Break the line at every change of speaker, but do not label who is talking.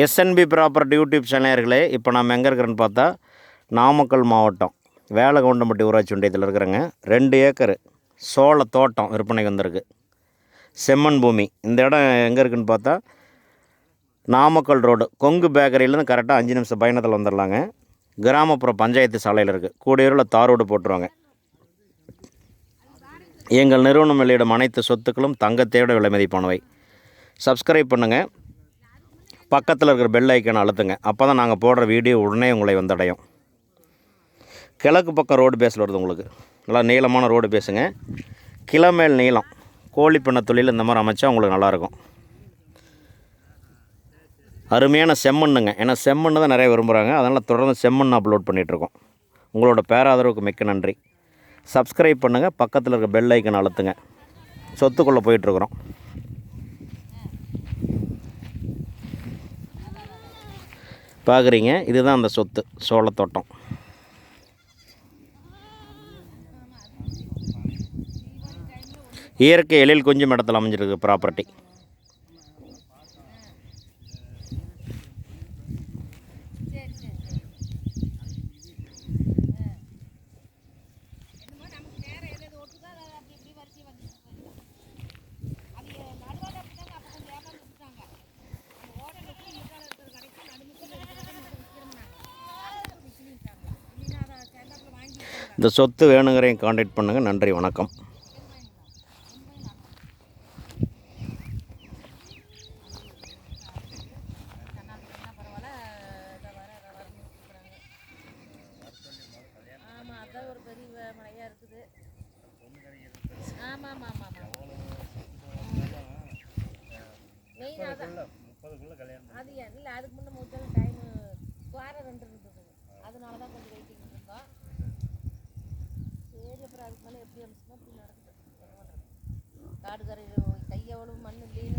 SNP property YouTube சேனலர்களே இப்போ நம்ம எங்கே இருக்கிறேன்னு பார்த்தா நாமக்கல் மாவட்டம் வேலகவுண்டம்பட்டி ஊராட்சி ஒன்றியத்தில் இருக்கிறேங்க. ரெண்டு ஏக்கர் சோள தோட்டம் விற்பனைக்கு வந்திருக்கு. செம்மண் பூமி. இந்த இடம் எங்கே இருக்குதுன்னு பார்த்தா நாமக்கல் ரோடு. கொங்கு பேக்கரியிலேருந்து கரெக்டாக அஞ்சு நிமிஷம் பயணத்தில் வந்துடலாங்க கிராமப்புற பஞ்சாயத்து சாலையில் இருக்குது கூடியூரில் தார் ரோடு போட்டுருவாங்க. எங்கள் நிறுவனம் வெளியிடும் அனைத்து சொத்துக்களும் தங்கத்தையோட விலை மதிப்பானவை. சப்ஸ்கிரைப் பண்ணுங்கள் பக்கத்தில் இருக்கிற பெல் ஐக்கனை அழுத்துங்க. அப்போ தான் நாங்கள் போடுற வீடியோ உடனே உங்களை வந்தடையும். கிழக்கு பக்கம் ரோடு பேஸில் வருது உங்களுக்கு. நல்லா நீளமான ரோடு பேஸுங்க கிலமேல் நீளம். கோழி பண்ண தொழில் இந்த மாதிரி அமைச்சா உங்களுக்கு நல்லாயிருக்கும் அருமையான செம்மண்ணுங்க. ஏன்னா செம்மண்ணு தான் நிறைய விரும்புகிறாங்க அதனால் தொடர்ந்து செம்மண் அப்லோட் பண்ணிகிட்ருக்கோம் உங்களோட பேராதரவுக்கு மிக்க நன்றி. சப்ஸ்கிரைப் பண்ணுங்கள் பக்கத்தில் இருக்க பெல் ஐக்கன் அழுத்துங்க. சொத்துக்குள்ளே போயிட்டுருக்குறோம் பார்க்குறீங்க. இதுதான் அந்த சொத்து சோளத்தோட்டம். இயற்கை எழில் கொஞ்சம் இடத்துல அமைஞ்சிருக்கு ப்ராப்பர்ட்டி இந்த சொத்து வேணுங்கிறையும் காண்டாக்ட் பண்ணுங்கள் நன்றி வணக்கம்.
ஆமாம் கல்யாணம் ஒரு பெரிய இருக்குது. ஆமாம் ஆமாம் ஆமாம் அது ஏன் இல்லை அதுக்கு முன்னே முதல்ல அப்படி அனுப்பிச்சுன்னா இப்படி நடக்குது காடு கையவளும் மண் இல்லைன்னு